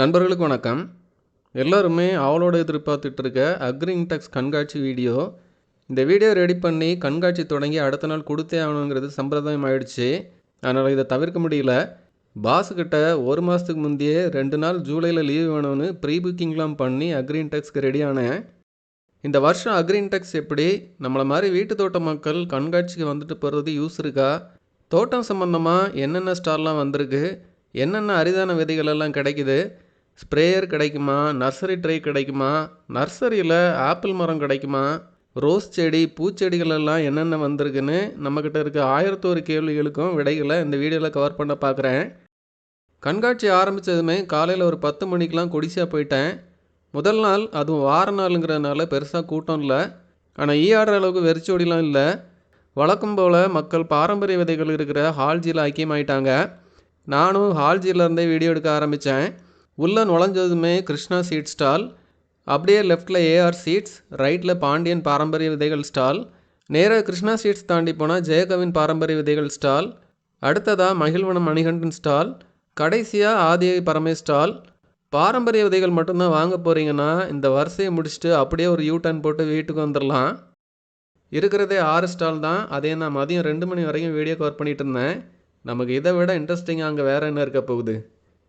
நண்பர்களுக்கு வணக்கம். எல்லோருமே அவளோட எதிர்பார்த்துட்டு இருக்க அக்ரின்டெக்ஸ் கண்காட்சி வீடியோ. இந்த வீடியோ ரெடி பண்ணி கண்காட்சி தொடங்கி அடுத்த நாள் கொடுத்தே ஆகணுங்கிறது சம்பிரதாயம் ஆயிடுச்சு அதனால் இதை தவிர்க்க முடியல. பாஸுக்கிட்ட ஒரு மாதத்துக்கு முந்தையே ரெண்டு நாள் ஜூலையில் லீவ் வேணும்னு ப்ரீ புக்கிங்லாம் பண்ணி ரெடி ரெடியானேன். இந்த வருஷம் அக்ரின்டெக்ஸ் எப்படி? நம்மளை மாதிரி வீட்டு தோட்ட மக்கள் கண்காட்சிக்கு வந்துட்டு போகிறது யூஸ் இருக்கா? தோட்டம் சம்மந்தமாக என்னென்ன ஸ்டார்லாம் வந்திருக்கு? என்னென்ன அரிதான விதைகள் எல்லாம் கிடைக்குது? ஸ்ப்ரேயர் கிடைக்குமா? நர்சரி ட்ரை கிடைக்குமா? நர்சரியில் ஆப்பிள் மரம் கிடைக்குமா? ரோஸ் செடி பூச்செடிகள் எல்லாம் என்னென்ன வந்திருக்குன்னு நம்மக்கிட்ட இருக்க. ஆயிரத்தோரு கேள்விகளுக்கும் விடைகளை இந்த வீடியோவில் கவர் பண்ண பார்க்குறேன் கண்காட்சி ஆரம்பித்ததுமே காலையில் ஒரு பத்து மணிக்கெலாம் கொடிசியாக போயிட்டேன். முதல் நாள் அதுவும் வார நாளுங்கிறதுனால பெருசாக கூட்டம் இல்லை. ஆனால் ஈயாடுற அளவுக்கு வெறிச்சோடிலாம் இல்லை. வழக்கம் போல் மக்கள் பாரம்பரிய விதைகள் இருக்கிற ஹால்ஜியில் ஐக்கியமாயிட்டாங்க. நானும் ஹால்ஜியிலேருந்தே வீடியோ எடுக்க ஆரம்பித்தேன் உள்ளே நுழைஞ்சதுமே கிருஷ்ணா சீட் ஸ்டால் அப்படியே லெஃப்டில் ஏஆர் சீட்ஸ் ரைட்டில் பாண்டியன் பாரம்பரிய விதைகள் ஸ்டால் நேராக கிருஷ்ணா சீட்ஸ் தாண்டி போனால் ஜெயகவின் பாரம்பரிய விதைகள் ஸ்டால் அடுத்ததாக மகிழ்வனம் மணிகண்டன் ஸ்டால் கடைசியாக ஆதியை பரமே ஸ்டால் பாரம்பரிய விதைகள் மட்டும்தான் வாங்க போகிறீங்கன்னா இந்த வரிசையை முடிச்சுட்டு அப்படியே ஒரு யூ டர்ன் போட்டு வீட்டுக்கு வந்துடலாம். இருக்கிறதே ஆறு ஸ்டால் தான். அதே நான் மதியம் ரெண்டு மணி வரைக்கும் வீடியோ கவர் பண்ணிகிட்டு இருந்தேன். நமக்கு இதை விட இன்ட்ரெஸ்டிங்காக அங்கே வேறு என்ன இருக்க போகுது?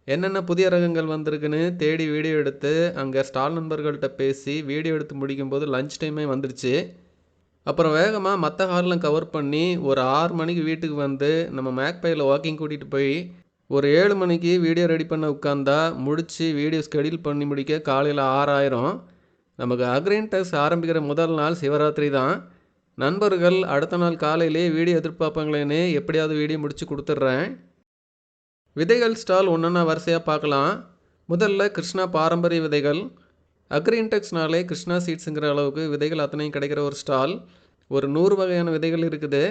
என்னென்ன புதிய ரகங்கள் வந்திருக்குன்னு தேடி வீடியோ எடுத்து அங்கே ஸ்டால் நண்பர்கள்கிட்ட பேசி வீடியோ எடுத்து முடிக்கும்போது லஞ்ச் டைமே வந்துடுச்சு அப்புறம் வேகமாக மற்ற ஹாலில் கவர் பண்ணி ஒரு ஆறு மணிக்கு வீட்டுக்கு வந்து நம்ம மேக்பையில் வாக்கிங் கூட்டிகிட்டு போய் ஒரு ஏழு மணிக்கு வீடியோ ரெடி பண்ண உட்காந்தா முடித்து வீடியோ ஸ்கெடியூல் பண்ணி முடிக்க காலையில் ஆறாயிரம். நமக்கு அக்ரீன் டெஸ்ட் ஆரம்பிக்கிற முதல் நாள் சிவராத்திரி தான். நண்பர்கள் அடுத்த நாள் காலையிலே வீடியோ எதிர்பார்ப்பாங்களேன்னு எப்படியாவது வீடியோ முடித்து கொடுத்துட்றேன். விதைகள் ஸ்டால் ஒன்றுன்னா வரிசையாக பார்க்கலாம். முதல்ல கிருஷ்ணா பாரம்பரிய விதைகள். அக்ரின்டெக்ஸ்னாலே கிருஷ்ணா சீட்ஸுங்கிற அளவுக்கு விதைகள் அத்தனையும் கிடைக்கிற ஒரு ஸ்டால். ஒரு நூறு வகையான விதைகள் இருக்குது.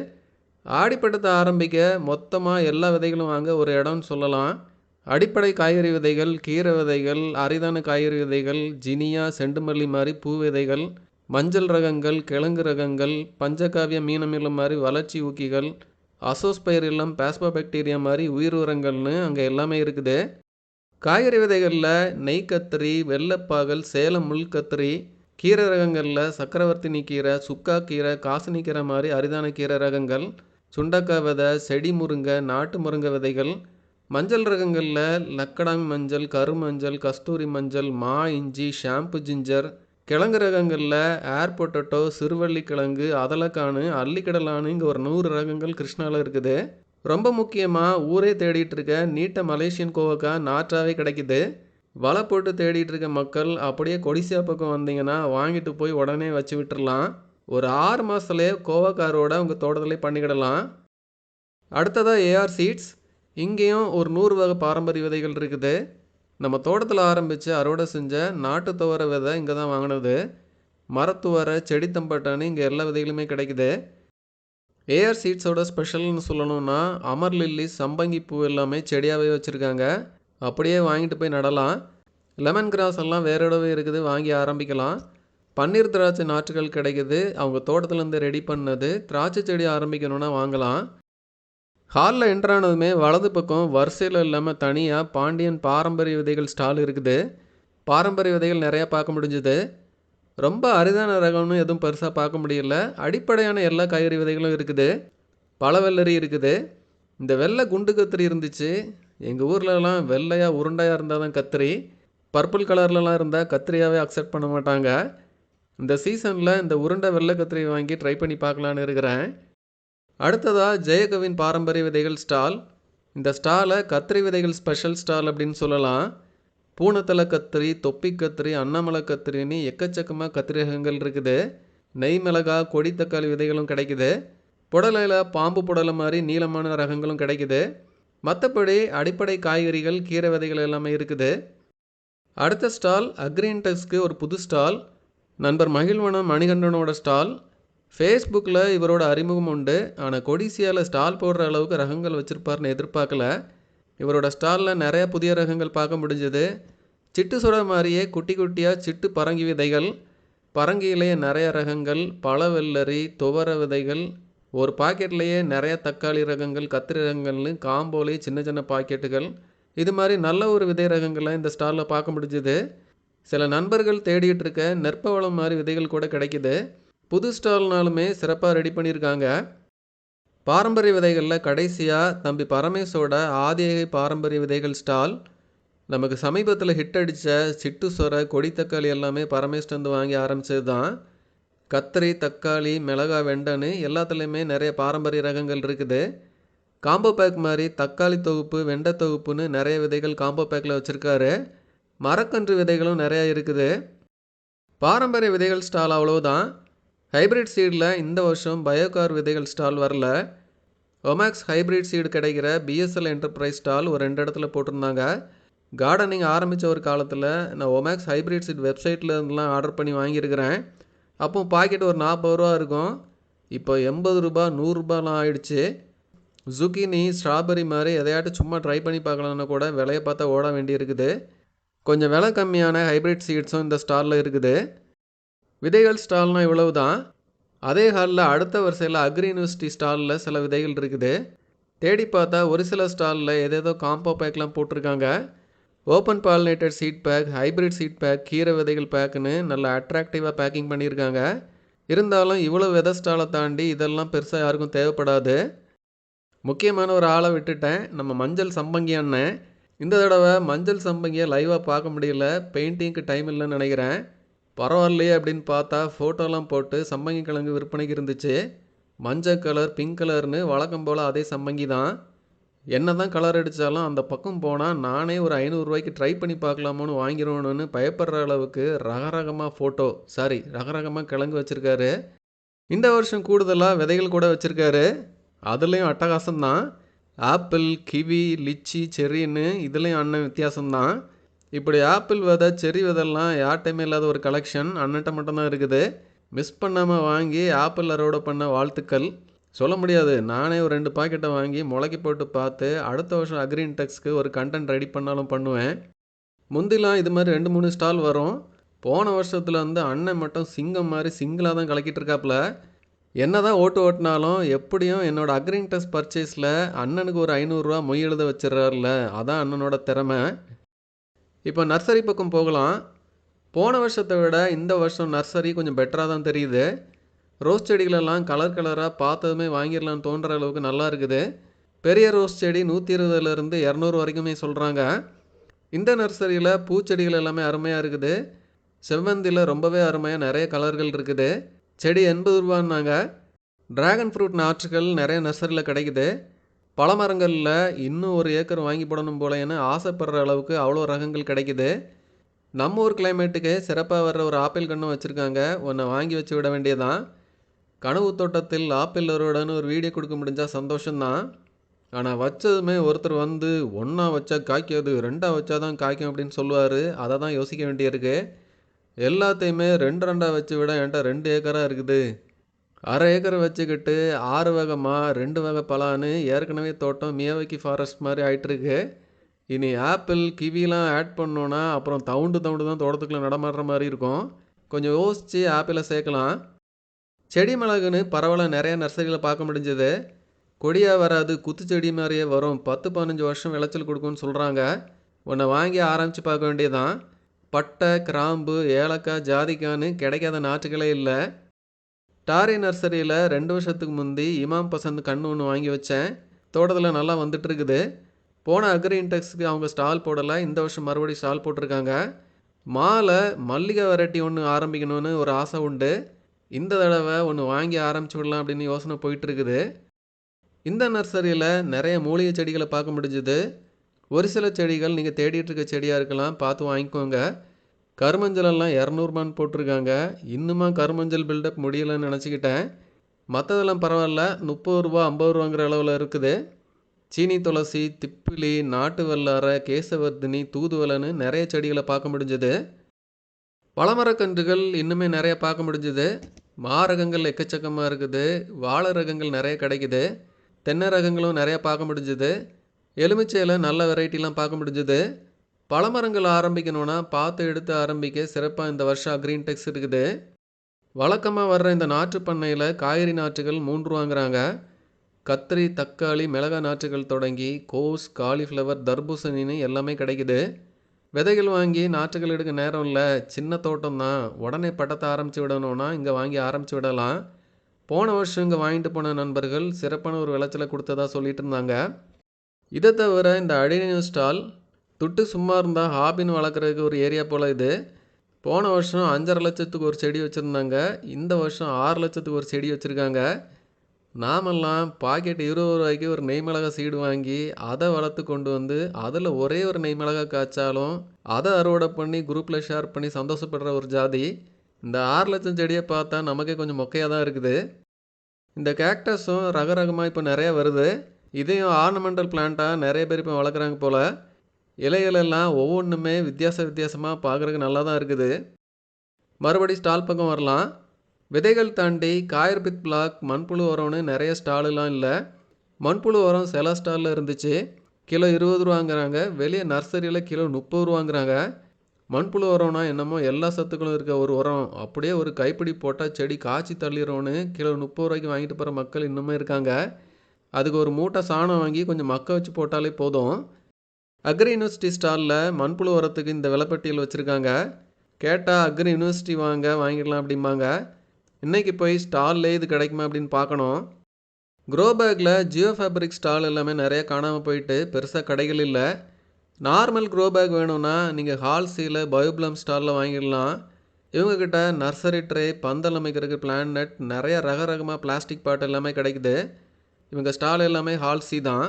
ஆடிப்பட்டத்தை ஆரம்பிக்க மொத்தமாக எல்லா விதைகளும் வாங்க ஒரு இடம்னு சொல்லலாம். அடிப்படை காய்கறி விதைகள் கீரை விதைகள் அரிதான காய்கறி விதைகள் ஜினியா செண்டுமல்லி மாதிரி பூ விதைகள் மஞ்சள் ரகங்கள் கிழங்கு ரகங்கள் பஞ்சகாவிய மீனமில்லம் மாதிரி வளர்ச்சி ஊக்கிகள் அசோஸ்பயர் இல்லம் பாஸ்போபாக்டீரியா மாதிரி உயிர் உரங்கள்னு அங்கே எல்லாமே இருக்குது. காய்கறி விதைகளில் நெய் கத்திரி வெள்ளைப்பாகல் சேலம் முள் கத்திரி கீரை ரகங்களில் சக்கரவர்த்தினி கீரை சுக்கா கீரை காசினி கீரை மாதிரி அரிதான கீரை ரகங்கள் சுண்டக்காய் விதை செடி முருங்கை நாட்டு முருங்கை விதைகள் மஞ்சள் ரகங்களில் லக்கடாமி மஞ்சள் கருமஞ்சள் கஸ்தூரி மஞ்சள் மா இஞ்சி ஷாம்பு ஜிஞ்சர் கிழங்கு ரகங்களில் ஏர் பொட்டட்டோ சிறுவள்ளி கிழங்கு அதலக்கானு அல்லிக்கடலானு இங்கே ஒரு நூறு ரகங்கள் கிருஷ்ணாவில் இருக்குது. ரொம்ப முக்கியமாக ஊரே தேடிட்டு இருக்க நீட்ட மலேசியன் கோவக்காய் நாற்றாவே கிடைக்குது. வலை போட்டு தேடிட்டு இருக்க மக்கள் அப்படியே கொடிசியா பக்கம் வந்தீங்கன்னா வாங்கிட்டு போய் உடனே வச்சு விட்டுடலாம் ஒரு ஆறு மாதத்துலேயே கோவக்காரோட உங்கள் தோட்டத்திலே பண்ணிக்கிடலாம். அடுத்ததாக ஏஆர் சீட்ஸ் இங்கேயும் ஒரு நூறு வகை பாரம்பரிய விதைகள் இருக்குது. நம்ம தோட்டத்தில் ஆரம்பித்து அறுவடை செஞ்ச நாட்டு துவர விதை இங்கே தான் வாங்கினது. மரத்துவரை செடி இங்கே எல்லா விதைகளுமே கிடைக்குது. ஏஆர் சீட்ஸோட ஸ்பெஷல்னு சொல்லணும்னா அமர் லில்லி சம்பங்கி பூ எல்லாமே செடியாகவே வச்சுருக்காங்க. அப்படியே வாங்கிட்டு போய் நடலாம். லெமன் கிராஸ் எல்லாம் வேறோடவே இருக்குது வாங்கி ஆரம்பிக்கலாம். பன்னீர் திராட்சை நாற்றுகள் கிடைக்குது. அவங்க தோட்டத்துலேருந்து ரெடி பண்ணது. திராட்சை செடி ஆரம்பிக்கணும்னா வாங்கலாம். ஹாலில் என்ட்ரானதுமே வலது பக்கம் வரிசையில் இல்லாமல் தனியாக பாண்டியன் பாரம்பரிய விதைகள் ஸ்டால் இருக்குது. பாரம்பரிய விதைகள் நிறையா பார்க்க முடிஞ்சுது. ரொம்ப அரிதான ரகம்னு எதுவும் பெருசாக பார்க்க முடியல. அடிப்படையான எல்லா காய்கறி விதைகளும் இருக்குது. பல வெள்ளரி இருக்குது. இந்த வெள்ளை குண்டு கத்திரி இருந்துச்சு. எங்கள் ஊர்லலாம் வெள்ளையாக உருண்டையாக இருந்தால் தான் கத்திரி. பர்பிள் கலர்லலாம் இருந்தால் கத்திரியாகவே அக்செப்ட் பண்ண மாட்டாங்க. இந்த சீசனில் இந்த உருண்டை வெள்ளை கத்திரி வாங்கி ட்ரை பண்ணி பார்க்கலான்னு இருக்கிறேன். அடுத்ததாக ஜெயகவின் பாரம்பரிய விதைகள் ஸ்டால். இந்த ஸ்டாலை கத்திரி விதைகள் ஸ்பெஷல் ஸ்டால் அப்படின்னு சொல்லலாம். பூனத்தலை கத்திரி தொப்பி கத்திரி அன்னமலை கத்திரின்னு எக்கச்சக்கமாக கத்திரி ரகங்கள் இருக்குது. நெய் மிளகா கொடி தக்காளி விதைகளும் கிடைக்குது. புடலையில் பாம்பு புடலை மாதிரி நீளமான ரகங்களும் கிடைக்குது. மற்றபடி அடிப்படை காய்கறிகள் கீரை விதைகள் எல்லாமே இருக்குது. அடுத்த ஸ்டால் அக்ரீன்டெக்ஸ்க்கு ஒரு புது ஸ்டால். நண்பர் மகிழ்வனம் மணிகண்டனோட ஸ்டால். ஃபேஸ்புக்கில் இவரோட அறிமுகம் உண்டு. ஆனால் கொடிசியாவில் ஸ்டால் போடுற அளவுக்கு ரகங்கள் வச்சுருப்பார்னு எதிர்பார்க்கல. இவரோட ஸ்டாலில் நிறைய புதிய ரகங்கள் பார்க்க முடிஞ்சது. சிட்டு சுட மாதிரியே குட்டி குட்டியாக சிட்டு பரங்கி விதைகள் பரங்கியிலேயே நிறைய ரகங்கள் பழ வெள்ளரி துவர விதைகள் ஒரு பாக்கெட்லேயே நிறைய தக்காளி ரகங்கள் கத்திரி ரகங்கள்னு காம்போலே சின்ன சின்ன பாக்கெட்டுகள். இது மாதிரி நல்ல ஒரு விதை ரகங்களை இந்த ஸ்டாலில் பார்க்க முடிஞ்சுது. சில நண்பர்கள் தேடிகிட்டு இருக்க நெற்பவளம் மாதிரி விதைகள் கூட கிடைக்குது. புது ஸ்டால்னாலுமே சிறப்பாக ரெடி பண்ணியிருக்காங்க பாரம்பரிய விதைகளில் கடைசியாக தம்பி பரமேஷோட ஆதியகை பாரம்பரிய விதைகள் ஸ்டால். நமக்கு சமீபத்தில் ஹிட் அடித்த சிட்டு சொர கொடி தக்காளி எல்லாமே பரமேஷ்ட வந்து வாங்கி ஆரம்பித்தது தான் கத்திரி தக்காளி மிளகா வெண்டன்னு எல்லாத்துலேயுமே நிறைய பாரம்பரிய ரகங்கள் இருக்குது. காம்போ பேக் மாதிரி தக்காளி தொகுப்பு வெண்டை தொகுப்புன்னு நிறைய விதைகள் காம்போ பேக்கில் வச்சுருக்காரு. மரக்கன்று விதைகளும் நிறையா இருக்குது. பாரம்பரிய விதைகள் ஸ்டால் அவ்வளோதான் ஹைபிரிட் சீடில் இந்த வருஷம் பயோகார் விதைகள் ஸ்டால் வரல. ஒமேக்ஸ் ஹைபிரிட் சீடு கிடைக்கிற பிஎஸ்எல் என்டர்பிரைஸ் ஸ்டால் ஒரு ரெண்டு இடத்துல போட்டிருந்தாங்க. கார்டனிங் ஆரம்பித்த ஒரு காலத்தில் நான் ஒமேக்ஸ் ஹைபிரிட் சீட் வெப்சைட்டில் இருந்துலாம் ஆர்டர் பண்ணி வாங்கியிருக்கிறேன். அப்போ பாக்கெட் ஒரு நாற்பது ரூபா இருக்கும். இப்போ எண்பது ரூபா நூறுரூபாலாம் ஆயிடுச்சு. ஜுக்கினி ஸ்ட்ராபெரி மாதிரி எதையாட்டும் சும்மா ட்ரை பண்ணி பார்க்கலான்னு கூட விலையை பார்த்தா ஓட வேண்டியிருக்குது. கொஞ்சம் விலை கம்மியான ஹைபிரிட் சீட்ஸும் இந்த ஸ்டாலில் இருக்குது. விதைகள் ஸ்டால்னால் இவ்வளவு தான் அதே ஹாலில் அடுத்த வரிசையில் அக்ரி யூனிவர்சிட்டி ஸ்டாலில் சில விதைகள் இருக்குது. தேடி பார்த்தா ஒரு சில ஸ்டாலில் ஏதேதோ காம்போ பேக்லாம் போட்டிருக்காங்க. Open pollinated seed pack hybrid seed pack கீரை விதைகள் பேக்குன்னு நல்லா அட்ராக்டிவாக பேக்கிங் பண்ணியிருக்காங்க. இருந்தாலும் இவ்வளோ விதை ஸ்டாலை தாண்டி இதெல்லாம் பெருசாக யாருக்கும் தேவைப்படாது. முக்கியமான ஒரு ஆளை விட்டுட்டேன். நம்ம மஞ்சள் சம்பங்கி அண்ணன். இந்த தடவை மஞ்சள் சம்பங்கியை லைவாக பார்க்க முடியல. பெயிண்டிங்க்கு டைம் இல்லைன்னு நினைக்கிறேன். பரவாயில்லையே அப்படின்னு பார்த்தா ஃபோட்டோலாம் போட்டு சம்பங்கி கிழங்கு விற்பனைக்கு இருந்துச்சு. மஞ்சள் கலர் பிங்க் கலர்னு வழக்கம் போல் அதே சம்பங்கி தான். என்ன தான் கலர் அடித்தாலும் அந்த பக்கம் போனால் நானே ஒரு ஐநூறுரூவாய்க்கு ட்ரை பண்ணி பார்க்கலாமோன்னு வாங்கிடணும்னு பயப்படுற அளவுக்கு ரகரகமாக ஃபோட்டோ சாரி ரகரகமாக கிழங்கு வச்சுருக்காரு. இந்த வருஷம் கூடுதலாக விதைகள் கூட வச்சுருக்காரு. அதுலேயும் அட்டகாசம்தான். ஆப்பிள் கிவி லிச்சி செரின்னு இதுலேயும் அண்ணன் வித்தியாசம்தான். இப்படி ஆப்பிள் விதை செரி விதெல்லாம் யார்கிட்டையுமே இல்லாத ஒரு கலெக்ஷன் அண்ணன்ட்ட மட்டும்தான் இருக்குது. மிஸ் பண்ணாமல் வாங்கி ஆப்பிள் அறுவடை பண்ண வாழ்த்துக்கள். சொல்ல முடியாது. நானே ஒரு ரெண்டு பாக்கெட்டை வாங்கி முளைக்கி போட்டு பார்த்து அடுத்த வருஷம் அக்ரீன் டெக்ஸ்க்கு ஒரு கண்டென்ட் ரெடி பண்ணாலும் பண்ணுவேன். முந்திலாம் இது மாதிரி ரெண்டு மூணு ஸ்டால் வரும். போன வருஷத்தில் வந்து அண்ணன் மட்டும் சிங்கம் மாதிரி சிங்கிளாக தான் கலக்கிட்டு இருக்காப்புல. என்ன தான் ஓட்டு ஓட்டினாலும் எப்படியும் என்னோட அக்ரிங் டெஸ்ட் பர்ச்சேஸில் அண்ணனுக்கு ஒரு ஐநூறுரூவா மொய் எழுத வச்சிடறாருல. அதான் அண்ணனோட திறமை. இப்போ நர்சரி பக்கம் போகலாம். போன வருஷத்தை விட இந்த வருஷம் நர்சரி கொஞ்சம் பெட்டராக தான் தெரியுது. ரோஸ் செடிகளெல்லாம் கலர் கலராக பார்த்ததுமே வாங்கிடலான்னு தோன்ற அளவுக்கு நல்லா இருக்குது. பெரிய ரோஸ் செடி நூற்றி இருபதுலேருந்து இரநூறு வரைக்குமே சொல்கிறாங்க இந்த நர்சரியில் பூச்செடிகள் எல்லாமே அருமையாக இருக்குது. செவ்வந்தியில் ரொம்பவே அருமையாக நிறைய கலர்கள் இருக்குது. செடி எண்பது ரூபான்னாங்க. ட்ராகன் ஃப்ரூட் நாற்றுகள் நிறைய நர்சரியில் கிடைக்குது. பழமரங்களில் இன்னும் ஒரு ஏக்கர் வாங்கி போடணும் போலேன்னு ஆசைப்படுற அளவுக்கு அவ்வளோ ரகங்கள் கிடைக்குது. நம்ம ஊர் கிளைமேட்டுக்கு சிறப்பாக வர்ற ஒரு ஆப்பிள் கண்ணும் வச்சுருக்காங்க. ஒன்றை வாங்கி வச்சு விட வேண்டியதான் கனவு தோட்டத்தில் ஆப்பிள் அறுவடைன்னு ஒரு வீடியோ கொடுக்க முடிஞ்சால் சந்தோஷம்தான். ஆனால் வச்சதுமே ஒருத்தர் வந்து ஒன்றா வச்சா காய்க்காது ரெண்டாக வச்சா தான் காய்க்கும் அப்படின்னு சொல்லுவார். அதை தான் யோசிக்க வேண்டியிருக்கு. எல்லாத்தையுமே ரெண்டு ரெண்டாக வச்சு விட என்கிட்ட ரெண்டு ஏக்கராக இருக்குது. அரை ஏக்கரை வச்சுக்கிட்டு ஆறு வகைமா ரெண்டு வகை பலான்னு ஏற்கனவே தோட்டம் மியாவக்கி ஃபாரஸ்ட் மாதிரி ஆயிட்டிருக்கு. இனி ஆப்பிள் கிவிலாம் ஆட் பண்ணோன்னா அப்புறம் தவுண்டு தவுண்டு தான் தோட்டத்துக்குள்ளே நடமாடுற மாதிரி இருக்கும். கொஞ்சம் யோசித்து ஆப்பிளை சேர்க்கலாம். செடி மிளகுன்னு பரவாயில்ல நிறையா நர்சரியில் பார்க்க முடிஞ்சது. கொடியாக வராது குத்துச்செடி மாதிரியே வரும். பத்து பதினஞ்சு வருஷம் விளைச்சல் கொடுக்கும்னு சொல்கிறாங்க உன்னை வாங்கி ஆரம்பித்து பார்க்க வேண்டியதான் பட்டை கிராம்பு ஏலக்காய் ஜாதிக்கான்னு கிடைக்காத நாற்றுகளே இல்லை. டாரி நர்சரியில் ரெண்டு வருஷத்துக்கு முந்தி இமாம் பசந்த் கண்ணு ஒன்று வாங்கி வச்சேன். தோட்டத்தில் நல்லா வந்துட்டு இருக்குது போன அக்ரி இன்டெக்ஸுக்கு அவங்க ஸ்டால் போடலை. இந்த வருஷம் மறுபடியும் ஸ்டால் போட்டிருக்காங்க. மாலை மல்லிகை வெரைட்டி ஒன்று ஆரம்பிக்கணும்னு ஒரு ஆசை உண்டு. இந்த தடவை ஒன்று வாங்கி ஆரம்பிச்சு விடலாம் அப்படின்னு யோசனை போயிட்டுருக்குது. இந்த நர்சரியில் நிறைய மூலிகை செடிகளை பார்க்க முடிஞ்சுது. ஒரு சில செடிகள் நீங்கள் தேடிட்டு இருக்க செடியாக இருக்கலாம். பார்த்து வாங்கிக்கோங்க. கருமஞ்சள் எல்லாம் இரநூறுபான்னு போட்டிருக்காங்க. இன்னுமா கருமஞ்சள் பில்டப் முடியலைன்னு நினச்சிக்கிட்டேன். மற்றதெல்லாம் பரவாயில்ல. முப்பது ரூபா ஐம்பது ரூபாங்கிற அளவில் இருக்குது. சீனி துளசி திப்பிலி நாட்டு வல்லார கேசவர்தினி தூதுவலன்னு நிறைய செடிகளை பார்க்க முடிஞ்சது. பழமரக்கன்றுகள் இன்னுமே நிறைய பார்க்க முடிஞ்சுது. மாரகங்கள் எக்கச்சக்கமாக இருக்குது. வாழை ரகங்கள் நிறைய கிடைக்குது. தென்னை ரகங்களும் நிறையா பார்க்க முடிஞ்சுது. எலுமிச்சையில் நல்ல வெரைட்டிலாம் பார்க்க முடிஞ்சுது. பழமரங்கள் ஆரம்பிக்கணுன்னா பார்த்து எடுத்து ஆரம்பிக்க சிறப்பாக இந்த வருஷம் க்ரீன் டெக்ஸ் இருக்குது. வழக்கமாக வர்ற இந்த நாற்று பண்ணையில் காய்கறி நாற்றுகள் மூன்று வாங்குறாங்க. கத்திரி தக்காளி மிளகாய் நாற்றுகள் தொடங்கி கோஸ் காலிஃப்ளவர் தர்பூசணின்னு எல்லாமே கிடைக்குது. விதைகள் வாங்கி நாற்றுகள் எடுக்க நேரம் இல்லை சின்ன தோட்டம் தான். உடனே பட்டத்தை ஆரம்பித்து விடணும்னா இங்கே வாங்கி ஆரம்பித்து விடலாம். போன வருஷம் இங்கே வாங்கிட்டு போன நண்பர்கள் சிறப்பான ஒரு விளைச்சலை கொடுத்ததா சொல்லிட்டு இருந்தாங்க. இதை தவிர இந்த அடிநியூ ஸ்டால் துட்டு சும்மா இருந்தால் ஹாபின்னு வளர்க்குறதுக்கு ஒரு ஏரியா போல் இது. போன வருஷம் அஞ்சரை லட்சத்துக்கு ஒரு செடி வச்சுருந்தாங்க. இந்த வருஷம் ஆறு லட்சத்துக்கு ஒரு செடி வச்சுருக்காங்க. நாமெல்லாம் பாக்கெட் இருபது ரூபாய்க்கு ஒரு நெய் மிளகா சீடு வாங்கி அதை வளர்த்து கொண்டு வந்து அதில் ஒரே ஒரு நெய் மிளகா காய்ச்சாலும் அதை அறுவடை பண்ணி குரூப்பில் ஷேர் பண்ணி சந்தோஷப்படுற ஒரு ஜாதி. இந்த ஆறு லட்சம் செடியை பார்த்தா நமக்கே கொஞ்சம் மொக்கையாக தான் இருக்குது. இந்த கேக்டஸும் ரக ரகமாக இப்போ நிறையா வருது. இதையும் ஆர்னமெண்டல் பிளான்ட்டாக நிறைய பேர் இப்போ வளர்க்குறாங்க போல். இலைகள் எல்லாம் ஒவ்வொன்றுமே வித்தியாச வித்தியாசமாக பார்க்குறதுக்கு நல்லா தான் இருக்குது. மறுபடி ஸ்டால் பக்கம் வரலாம். விதைகள் தாண்டி காயர் பித் பிளாக் மண்புழு உரம்னு நிறைய ஸ்டாலுலாம் இல்லை. மண்புழு உரம் சில ஸ்டாலில் இருந்துச்சு. கிலோ இருபது ரூபாங்கிறாங்க. வெளியே நர்சரியில் கிலோ முப்பது ரூபாங்கிறாங்க. மண்புழு உரம்னா என்னமோ எல்லா சத்துக்களும் இருக்க ஒரு உரம். அப்படியே ஒரு கைப்பிடி போட்டால் செடி காய்ச்சி தள்ளிடும்னு கிலோ முப்பது ரூபாய்க்கு வாங்கிட்டு போகிற மக்கள் இன்னுமே இருக்காங்க. அதுக்கு ஒரு மூட்டை சாணம் வாங்கி கொஞ்சம் மக்க வச்சு போட்டாலே போதும். அக்ரி யூனிவர்சிட்டி ஸ்டாலில் மண்புழு உரத்துக்கு இந்த விலைப்பட்டியல் வச்சுருக்காங்க. கேட்டால் அக்ரி யூனிவர்சிட்டி வாங்க வாங்கிடலாம் அப்படிம்பாங்க. இன்றைக்கி போய் ஸ்டால்லே இது கிடைக்குமா அப்படின்னு பார்க்கணும். க்ரோ பேக்கில் ஜியோ ஃபேப்ரிக் ஸ்டால் எல்லாமே நிறைய காணாமல் போயிட்டு பெருசாக கடைகள் இல்லை. நார்மல் க்ரோ பேக் வேணும்னா நீங்கள் ஹால்சியில் பயோப்ளம் ஸ்டாலில் வாங்கிடலாம். இவங்கக்கிட்ட நர்சரி ட்ரே பந்தல் அமைக்கிறதுக்கு பிளான்ட் நிறைய ரக ரகமாக பிளாஸ்டிக் பாட் எல்லாமே கிடைக்குது. இவங்க ஸ்டால் எல்லாமே ஹால்சி தான்.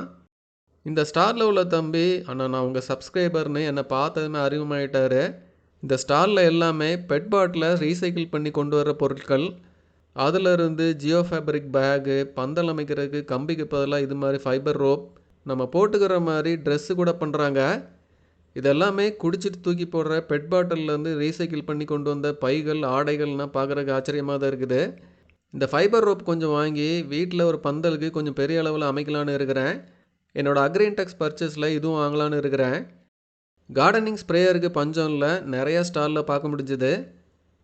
இந்த ஸ்டாரில் உள்ள தம்பி அண்ணா நான் உங்கள் சப்ஸ்கிரைபர்னு என்னை பார்த்ததுமே அறிமுகமாயிட்டாரு. இந்த ஸ்டாரில் எல்லாமே பெட் பாட்டில் ரீசைக்கிள் பண்ணி கொண்டு வர பொருட்கள் அதில் இருந்து ஜியோ ஃபேப்ரிக் பேகு பந்தல் அமைக்கிறதுக்கு கம்பிக்கு பதிலாக இது மாதிரி ஃபைபர் ரோப் நம்ம போட்டுக்கிற மாதிரி ட்ரெஸ்ஸு கூட பண்ணுறாங்க இதெல்லாமே குடிச்சிட்டு தூக்கி போடுற பெட் பாட்டில்லேருந்து ரீசைக்கிள் பண்ணி கொண்டு வந்த பைகள் ஆடைகள்லாம் பார்க்குறக்கு ஆச்சரியமாக தான் இருக்குது. இந்த ஃபைபர் ரோப் கொஞ்சம் வாங்கி வீட்டில் ஒரு பந்தலுக்கு கொஞ்சம் பெரிய அளவில் அமைக்கலான்னு இருக்கிறேன். என்னோடய அக்ரின்டெக்ஸ் பர்ச்சேஸில் இதுவும் வாங்கலான்னு இருக்கிறேன். கார்டனிங் ஸ்ப்ரேயருக்கு பஞ்சம் நிறையா ஸ்டாலில் பார்க்க முடிஞ்சுது.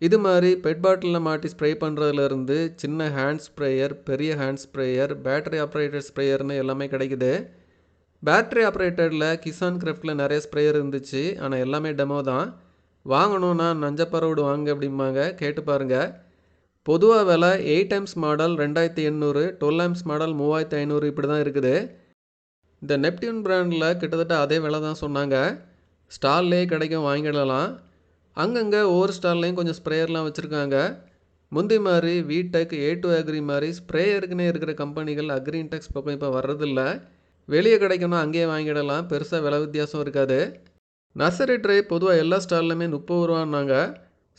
இது மாதிரி பெட் பாட்டிலில் மாட்டி ஸ்ப்ரே பண்ணுறதுலேருந்து சின்ன ஹேண்ட் ஸ்ப்ரேயர் பெரிய ஹேண்ட் ஸ்ப்ரேயர் பேட்டரி ஆப்ரேட்டட் ஸ்ப்ரேயர்னு எல்லாமே கிடைக்குது. பேட்டரி ஆப்ரேட்டடில் கிசான் கிராஃப்டில் நிறைய ஸ்ப்ரேயர் இருந்துச்சு. ஆனால் எல்லாமே டெமோ தான். வாங்கணுன்னா நஞ்சப்பறவோடு வாங்க அப்படிம்பாங்க. கேட்டு பாருங்கள் பொதுவாக விலை எயிட் எம்ஸ் மாடல் ரெண்டாயிரத்தி எண்ணூறு டுவெல் எம்ஸ் மாடல் மூவாயிரத்தி ஐநூறு இப்படி தான் இருக்குது. இந்த நெப்டியூன் பிராண்டில் கிட்டத்தட்ட அதே விலை தான் சொன்னாங்க. ஸ்டால்லே கிடைக்கும் வாங்கிடலாம். அங்கங்கே ஒவ்வொரு ஸ்டால்லையும் கொஞ்சம் ஸ்ப்ரேயர்லாம் வச்சுருக்காங்க. முந்தி மாதிரி வீடெக் ஏ டு அக்ரி மாதிரி ஸ்ப்ரேயருக்குன்னே இருக்கிற கம்பெனிகள் அக்ரின்டெக்ஸ் பக்கம் இப்போ வர்றதில்ல. வெளியே கிடைக்கணும் அங்கேயே வாங்கிடலாம். பெருசாக விலை வித்தியாசம் இருக்காது. நர்சரி ட்ரை பொதுவாக எல்லா ஸ்டால்லையுமே முப்பது ரூபான்னாங்க.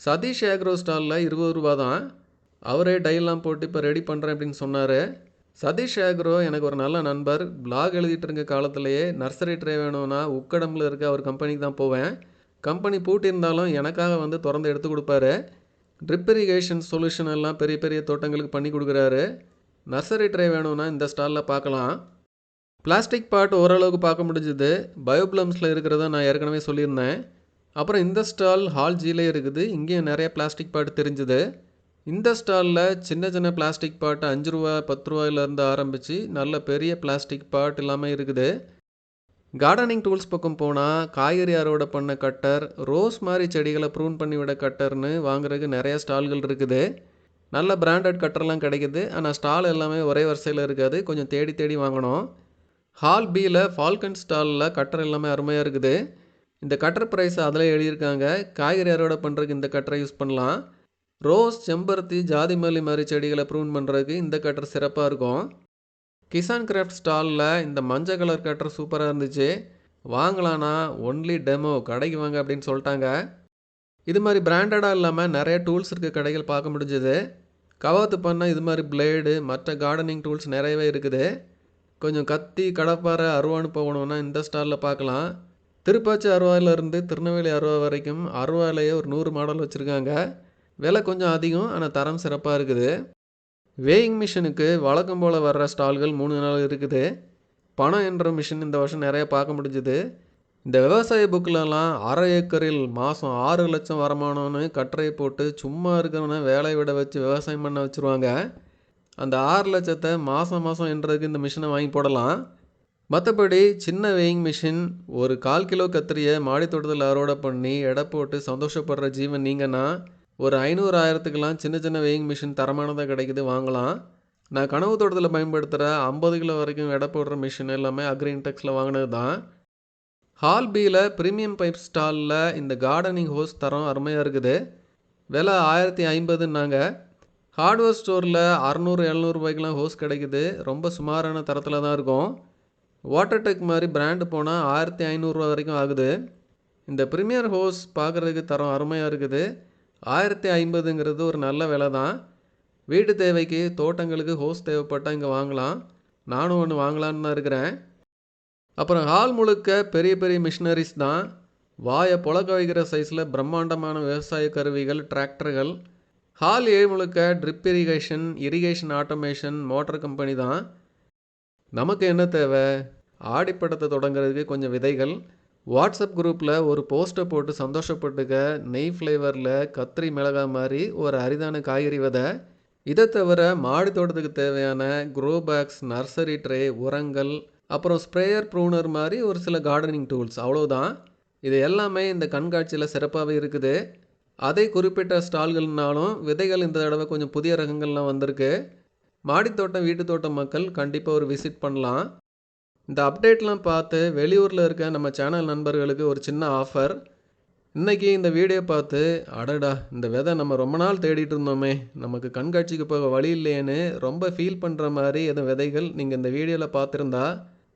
சதீஷ் ஏக்ரோ ஸ்டாலில் இருபது ரூபா தான் அவரே டைலாம் போட்டு இப்போ ரெடி பண்ணுறேன் அப்படின்னு சொன்னார். சதீஷ் ஆக்ரோ எனக்கு ஒரு நல்ல நண்பர். பிளாக் எழுதிட்டு இருக்க காலத்திலேயே நர்சரி ட்ரே வேணும்னா உக்கடம்பில் இருக்க அவர் கம்பெனிக்கு தான் போவேன். கம்பெனி பூட்டியிருந்தாலும் எனக்காக வந்து திறந்து எடுத்து கொடுப்பாரு. ட்ரிப் இரிகேஷன் சொல்யூஷன் எல்லாம் பெரிய பெரிய தோட்டங்களுக்கு பண்ணி கொடுக்குறாரு. நர்சரி ட்ரே வேணும்னா இந்த ஸ்டாலில் பார்க்கலாம். பிளாஸ்டிக் பாட் ஓரளவுக்கு பார்க்க முடிஞ்சுது. பயோப்ளம்ஸில் இருக்கிறத நான் ஏற்கனவே சொல்லியிருந்தேன். அப்புறம் இந்த ஸ்டால் ஹால் ஜிலே இருக்குது. இங்கேயும் நிறைய பிளாஸ்டிக் பாட் தெரிஞ்சுது. இந்த ஸ்டாலில் சின்ன சின்ன பிளாஸ்டிக் பாட்டு அஞ்சு ரூபா பத்து ரூபாயிலேருந்து ஆரம்பித்து நல்ல பெரிய பிளாஸ்டிக் பாட் எல்லாமே இருக்குது. கார்டனிங் டூல்ஸ் பக்கம் போனால் காய்கறி அறுவடை பண்ண கட்டர் ரோஸ் மாதிரி செடிகளை ப்ரூன் பண்ணி விட கட்டர்னு வாங்குறதுக்கு நிறையா ஸ்டால்கள் இருக்குது. நல்ல பிராண்டட் கட்டர்லாம் கிடைக்குது. ஆனால் ஸ்டால் எல்லாமே ஒரே வரிசையில் இருக்காது. கொஞ்சம் தேடி தேடி வாங்கணும். ஹால் பியில் ஃபால்கன் ஸ்டாலில் கட்டர் எல்லாமே அருமையாக இருக்குது. இந்த கட்டர் ப்ரைஸ் அதில் எழுதியிருக்காங்க. காய்கறி அறுவடை பண்ணுறதுக்கு இந்த கட்டரை யூஸ் பண்ணலாம். ரோஸ் செம்பருத்தி ஜாதி மல்லி மாதிரி செடிகளை ப்ரூன் பண்ணுறதுக்கு இந்த கட்டர் சிறப்பாக இருக்கும். கிசான் கிராஃப்ட் ஸ்டாலில் இந்த மஞ்சள் கலர் கட்டர் சூப்பராக இருந்துச்சு. வாங்கலான்னா ஒன்லி டெமோ கடைக்கு வாங்க அப்படின்னு சொல்லிட்டாங்க. இது மாதிரி பிராண்டடாக இல்லாமல் நிறைய டூல்ஸ் இருக்க கடைகள் பார்க்க முடிஞ்சது. கவாத்து பண்ணால் இது மாதிரி பிளேடு மற்ற கார்டனிங் டூல்ஸ் நிறையவே இருக்குது. கொஞ்சம் கத்தி கடப்பாறை அருவான்னு போகணுன்னா இந்த ஸ்டாலில் பார்க்கலாம். திருப்பாச்சி அருவாயிலிருந்து திருநெல்வேலி அருவா வரைக்கும் அருவாலையே ஒரு நூறு மாடல் வச்சுருக்காங்க. விலை கொஞ்சம் அதிகம் ஆனால் தரம் சிறப்பாக இருக்குது. வேயிங் மிஷினுக்கு வழக்கம் போல் வர்ற ஸ்டால்கள் மூணு நாள் இருக்குது. பணம் என்ற மிஷின் இந்த வருஷம் நிறைய பார்க்க முடிஞ்சுது. இந்த விவசாய புக்கிலலாம் அரை ஏக்கரில் மாதம் ஆறு லட்சம் வருமானம்னு கட்டுரை போட்டு சும்மா இருக்கிறவன வேலை விட வச்சு விவசாயம் பண்ண வச்சுருவாங்க. அந்த ஆறு லட்சத்தை மாதம் மாதம் என்றதுக்கு இந்த மிஷினை வாங்கி போடலாம். மற்றபடி சின்ன வெயிங் மிஷின் ஒரு கால் கிலோ கத்திரியை மாடி தோட்டத்தில் அறுவடை பண்ணி எடை போட்டு சந்தோஷப்படுற ஜீவன் நீங்கன்னா ஒரு ஐநூறு ஆயிரத்துக்கெல்லாம் சின்ன சின்ன வெயிங் மிஷின் தரமானதாக கிடைக்குது வாங்கலாம். நான் கனவு தோட்டத்தில் பயன்படுத்துகிற ஐம்பது கிலோ வரைக்கும் எடை போடுற மிஷின் எல்லாமே அக்ரின்டெக்ஸில் வாங்கினது தான் ஹால் பியில் ப்ரீமியம் பைப் ஸ்டாலில் இந்த கார்டனிங் ஹோஸ் தரம் அருமையாக இருக்குது. விலை ஆயிரத்தி ஐம்பதுன்னாங்க. ஹார்ட்வேர் ஸ்டோரில் அறநூறு எழுநூறுபாய்க்கெலாம் ஹோஸ் கிடைக்குது. ரொம்ப சுமாரான தரத்தில் தான் இருக்கும். வாட்டர் டெக் மாதிரி பிராண்டு போனால் ஆயிரத்தி ஐநூறுரூவா வரைக்கும் ஆகுது. இந்த ப்ரீமியர் ஹோஸ் பார்க்குறதுக்கு தரம் அருமையாக இருக்குது. ஆயிரத்தி ஐம்பதுங்கிறது ஒரு நல்ல விலை தான் வீட்டு தேவைக்கு தோட்டங்களுக்கு ஹோஸ் தேவைப்பட்டால் இங்கே வாங்கலாம். நானும் ஒன்று வாங்கலான்னு தான் இருக்கிறேன். அப்புறம் ஹால் முழுக்க பெரிய பெரிய மிஷினரிஸ் தான். வாயை புழக்க வைக்கிற சைஸில் பிரம்மாண்டமான விவசாய கருவிகள் டிராக்டர்கள் ஹால் ஏ முழுக்க drip irrigation irrigation automation motor company தான். நமக்கு என்ன தேவை? ஆடிப்படத்தை தொடங்குறதுக்கு கொஞ்சம் விதைகள். வாட்ஸ்அப் குரூப்பில் ஒரு போஸ்ட்டை போட்டு சந்தோஷப்பட்டுக்க நெய் ஃப்ளேவரில் கத்திரி மிளகாய் மாதிரி ஒரு அரிதான காய்கறி விதை. இதை தவிர மாடி தோட்டத்துக்கு தேவையான க்ரோ பேக்ஸ் நர்சரி ட்ரே உரங்கள் அப்புறம் ஸ்ப்ரேயர் ப்ரூனர் மாதிரி ஒரு சில கார்டனிங் டூல்ஸ் அவ்வளோதான் இது எல்லாமே இந்த கண்காட்சியில் சிறப்பாகவே இருக்குது. அதே குறிப்பிட்ட ஸ்டால்கள்னாலும் விதைகள் இந்த தடவை கொஞ்சம் புதிய ரகங்கள்லாம் வந்திருக்கு. மாடித்தோட்டம் வீட்டு தோட்டம் மக்கள் கண்டிப்பாக ஒரு விசிட் பண்ணலாம். இந்த அப்டேட்லாம் பார்த்து வெளியூரில் இருக்க நம்ம சேனல் நண்பர்களுக்கு ஒரு சின்ன ஆஃபர் இன்றைக்கி இந்த வீடியோ பார்த்து அடடா இந்த விதை நம்ம ரொம்ப நாள் தேடிட்டு இருந்தோமே நமக்கு கண்காட்சிக்கு போக வழி இல்லையேன்னு ரொம்ப ஃபீல் பண்ணுற மாதிரி எதுவும் விதைகள் நீங்கள் இந்த வீடியோவில் பார்த்துருந்தா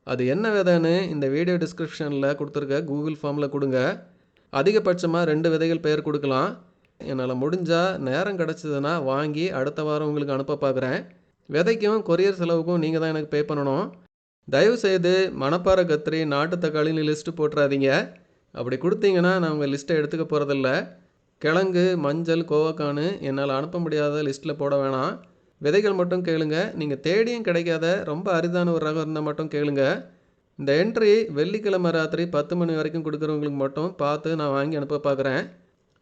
அது என்ன விதைன்னு இந்த வீடியோ டிஸ்கிரிப்ஷனில் கொடுத்துருக்க கூகுள் ஃபார்மில் கொடுங்க. அதிகபட்சமாக ரெண்டு விதைகள் பெயர் கொடுக்கலாம். என்னால் முடிஞ்சால் நேரம் கிடச்சிதுன்னா வாங்கி அடுத்த வாரம் உங்களுக்கு அனுப்ப பார்க்குறேன் விதைக்கும் கொரியர் செலவுக்கும் நீங்கள் தான் எனக்கு பே பண்ணணும். தயவுசெய்து மணப்பாறை கத்திரி நாட்டு தக்காளின்னு லிஸ்ட்டு போட்டுறாதீங்க. அப்படி கொடுத்தீங்கன்னா நான் உங்கள் லிஸ்ட்டை எடுத்துக்க போகிறதில்ல கிழங்கு மஞ்சள் கோவக்கானு என்னால் அனுப்ப முடியாத லிஸ்ட்டில் போட வேணாம். விதைகள் மட்டும் கேளுங்க. நீங்கள் தேடியும் கிடைக்காத ரொம்ப அரிதான ஒரு ரகம் இருந்தால் மட்டும் கேளுங்க. இந்த என்ட்ரி வெள்ளிக்கிழமை ராத்திரி பத்து மணி வரைக்கும் கொடுக்குறவங்களுக்கு மட்டும் பார்த்து நான் வாங்கி அனுப்ப பார்க்குறேன்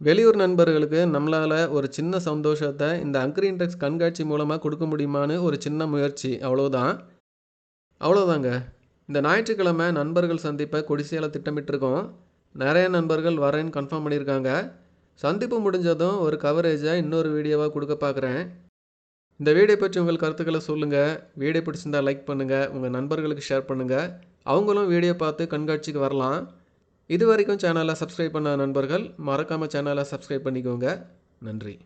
வெளியூர் நண்பர்களுக்கு நம்மளால் ஒரு சின்ன சந்தோஷத்தை இந்த அக்ரின்டெக்ஸ் கண்காட்சி மூலமாக கொடுக்க முடியுமான்னு ஒரு சின்ன முயற்சி. அவ்வளோதான் அவ்வளோதாங்க இந்த ஞாயிற்றுக்கிழமை நண்பர்கள் சந்திப்பை கொடிசியால் திட்டமிட்டிருக்கோம். நிறைய நண்பர்கள் வரேன்னு கன்ஃபார்ம் பண்ணியிருக்காங்க. சந்திப்பு முடிஞ்சதும் ஒரு கவரேஜை இன்னொரு வீடியோவாக கொடுக்க பார்க்குறேன். இந்த வீடியோ பற்றி உங்கள் கருத்துக்களை சொல்லுங்கள் வீடியோ பிடிச்சிருந்தா லைக் பண்ணுங்கள் உங்கள் நண்பர்களுக்கு ஷேர் பண்ணுங்கள் அவங்களும் வீடியோ பார்த்து கண்காட்சிக்கு வரலாம். இது வரைக்கும் சேனலை சப்ஸ்கிரைப் பண்ண நண்பர்கள் மறக்காமல் சேனலை சப்ஸ்கிரைப் பண்ணிக்கோங்க. நன்றி.